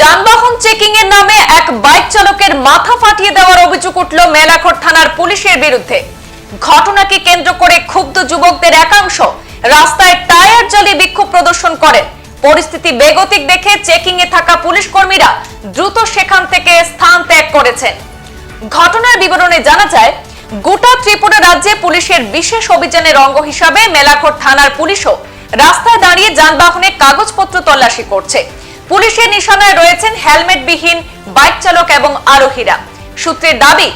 যানবাহন চেকিং এর নামে এক বাইক চালকের মাথা ফাটিয়ে দেওয়ার অভিযোগ উঠল মেলাঘর থানার পুলিশের বিরুদ্ধে। ঘটনাকে কেন্দ্র করে ক্ষুব্ধ যুবকদের একাংশ রাস্তায় টায়ার জ্বালিয়ে বিক্ষোভ প্রদর্শন করেন। পরিস্থিতি বেগতিক দেখে চেকিং এ থাকা পুলিশ কর্মীরা দ্রুত সেখান থেকে স্থান ত্যাগ করেছেন। ঘটনার বিবরণে জানা যায় গোটা ত্রিপুরা রাজ্যে পুলিশের বিশেষ অভিযানের অঙ্গ হিসাবে মেলাঘর থানার পুলিশও রাস্তায় দাঁড়িয়ে যানবাহনে কাগজপত্র তল্লাশি করছে। পুলিশের নিশানায় রয়েছেন হেলমেটবিহীন বাইক চালক এবং আরোহীরা। সূত্রের দাবি,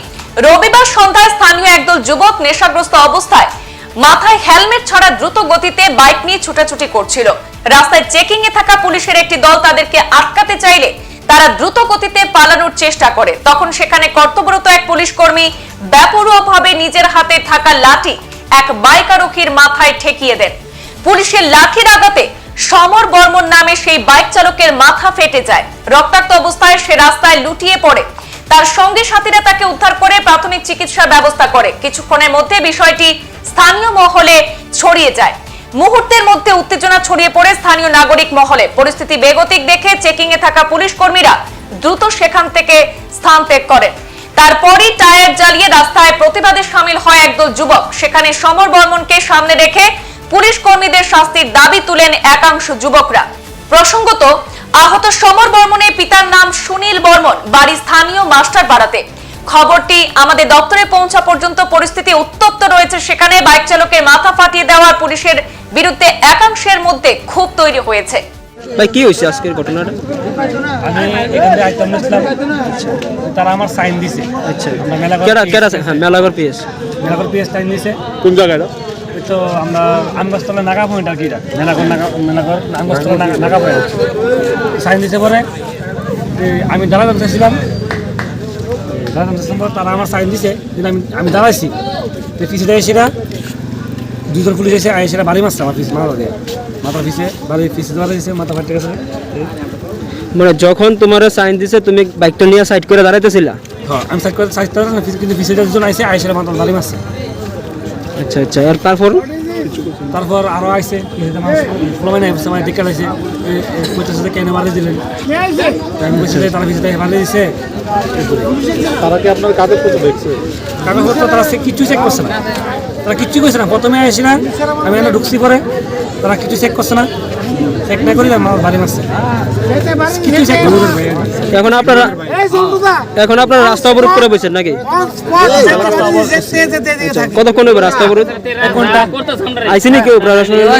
রবিবার সন্ধ্যায় স্থানীয় একদল যুবক নেশাগ্রস্ত অবস্থায় মাথায় হেলমেট ছাড়া দ্রুত গতিতে বাইক নিয়ে ছুটাছুটি করছিল। রাস্তায় চেকিং এ থাকা পুলিশের একটি দল তাদেরকে আটকাতে চাইলে তারা দ্রুত গতিতে পালানোর চেষ্টা করে। তখন সেখানে কর্তব্যরত এক পুলিশ কর্মী ব্যাপরোয়াভাবে নিজের হাতে থাকা লাঠি এক বাইক আরোহীর মাথায় ঠেকিয়ে দেন। পুলিশের লাঠির আঘাতে সমর বর্মন নামে সেই বাইক চালকের মাথা ফেটে যায়। রক্তাক্ত অবস্থায় সে রাস্তায় লুটিয়ে পড়ে। তার সঙ্গে সাথীরা তাকে উদ্ধার করে প্রাথমিক চিকিৎসার ব্যবস্থা করে। কিছুক্ষণের মধ্যে বিষয়টি স্থানীয় মহলে ছড়িয়ে যায়। মুহূর্তের মধ্যে উত্তেজনা ছড়িয়ে পড়ে স্থানীয় নাগরিক মহলে। পরিস্থিতি বেগতিক দেখে চেকিং এ থাকা পুলিশ কর্মীরা দ্রুত সেখান থেকে স্থান ত্যাগ করেন। তারপরই টায়ার জ্বালিয়ে রাস্তায় প্রতিবাদে সামিল হয় একদল যুবক। সেখানে সমর বর্মনকে সামনে রেখে পুলিশ কর্মীদের শাস্তির দাবি তুলেন একাংশ যুবকরা। প্রসঙ্গত, আহত সমর বর্মনের পিতার নাম সুনীল বর্মন, বাড়ি স্থানীয় মাস্টার পাড়াতে খবরটি আমাদের দপ্তরে পৌঁছা পর্যন্ত পরিস্থিতি উত্তপ্ত রয়েছে। সেখানে বাইক চালকের মাথা ফাটিয়ে দেওয়ার পুলিশের বিরুদ্ধে একাংশের মধ্যে ক্ষোভ তৈরি হয়েছে। ভাই কি হয়েছে আজকের ঘটনাটা? আমি এখান থেকে আইতাম আসলাম তারা আমার সাইন দিছে। আচ্ছা। আমরা মেলাঘর কেরা কেরা হ্যাঁ Melaghar PS Melaghar PS time দিছে। কোন জায়গায় ওই তো আমরা আমগাছতলা নাগা পয়েন্ট আর কি এটা। মেলাঘর নাগা মেলাঘর আমগাছতলা নাগা নাগা পয়েন্ট। সাইন দিছে পরে। আমি দাঁড়াতে চাইছিলাম দাঁড়াতে চাইছিলাম তারা আমার সাইন দিছে। কিন্তু আমি আমি দাঁড়াইছি। তো পিছিয়ে সেটা দুজন পুলিশ এসে সেটা বাড়ি মারছে আমার পিছিয়ে মাথা দিয়ে মাথার পিছিয়ে বাড়ি পিছিয়ে বাড়ি দিয়েছে মাথা ফাটে গেছে। মানে যখন তোমার সাইন দিছে তুমি বাইকটা নিয়ে সাইড করে দাঁড়াইতেছিলা? হ্যাঁ আমি সাইড করে সাইড করে না কিন্তু পিছিয়ে দুজন আইসে আইসে মাথা বাড়ি মারছে। আচ্ছা আচ্ছা আর তারপর? তারপর আরও আইসে ফ্লোমাইন আইসে মানে দেখে আইসে পঞ্চাশ হাজার কেন মারি দিলেন। আমি বলছি যে তারা পিছিয়ে মারি দিছে। তারা কি আপনার কথা দেখছে? কাগজপত্র তারা কিছু চেক করছে না। তারা কিচ্ছু করছে না। প্রথমে আসি না আমি এনে ঢুকছি পরে। তারা কিছু চেক করছে না। চেক না করি আমার বাড়ি মারছে। কিছু চেক এখন আপনারা এখন আপনারা রাস্তা অবরোধ করে বসেন নাকি? কতক্ষণ হবে রাস্তা অবরোধ? আইসিনি কেউ প্রশাসনের লোক?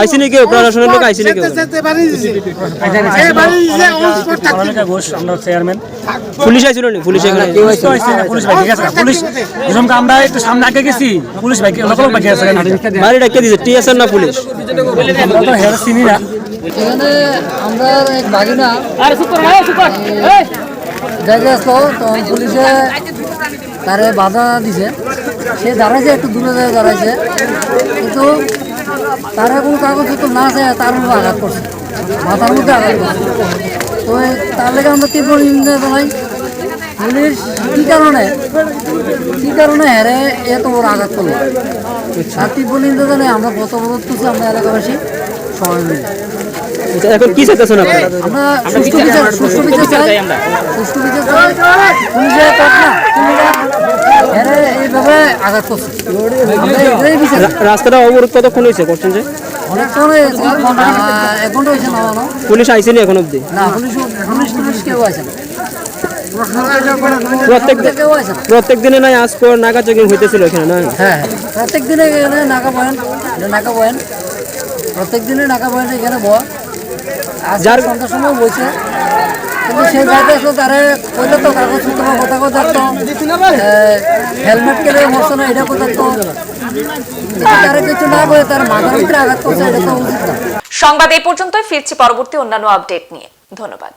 আইসিনি কেউ প্রশাসনের লোক? আইসিনি কেউ আমরা চেয়ারম্যান পুলিশ আইছিল নি? পুলিশ এখানে পুলিশ তো আইসে না, পুলিশ ভাই ঠিক আছে পুলিশ যেরকম আমরা একটু সামনে আগে গেছি। পুলিশ ভাই লোক লোক বাকি আছে বাড়ি ডাকে দিছে। টিএসআর না পুলিশ? আমরা তো হেয়ার চিনি না। এখানে আমরা এক ভাগিনা। যাইতে আসলো তখন পুলিশে তারে বাধা দিছে। সে দাঁড়াইছে একটু দূরে যায় দাঁড়াইছে। কিন্তু তারা কোনো কাগজপত্র না আছে তার মধ্যে আঘাত করছে। মাথার মধ্যে আঘাত করছে। তো তার লেগে আমরা তীব্র নিন্দা জানাই পুলিশ কী কারণে? কী কারণে হেরে এত বড় আঘাত করল? তার তীব্র নিন্দা জানাই আমরা গত বছর আমরা এলাকাবাসী? সবাই মিলে। আচ্ছা, এখন কি চাইতেছেন আপনারা? আমরা সুষ্ঠু বিচার সুষ্ঠু বিচার চাই। সুষ্ঠু বিচার চাই। পুলিশের কথা রাস্তাটা অবরোধ কতক্ষণ হয়েছে? করছেন যে। পুলিশ আইসিনি এখন না প্রত্যেক দিনে নাই আজ পর নাগা চেকিং হইতেছিল এখানে না? হ্যাঁ। প্রত্যেক দিনে নাকা বয়ান। এটা প্রত্যেক দিনে নাকা বয়ান এখানে বয়া। আজ যার- সময় বইছে। হেলমেট এটা কিছু না তার মাথার ভিতরে আঘাত করছে সংবাদ এই পর্যন্তই ফিরছি পরবর্তী অন্যান্য আপডেট নিয়ে। ধন্যবাদ।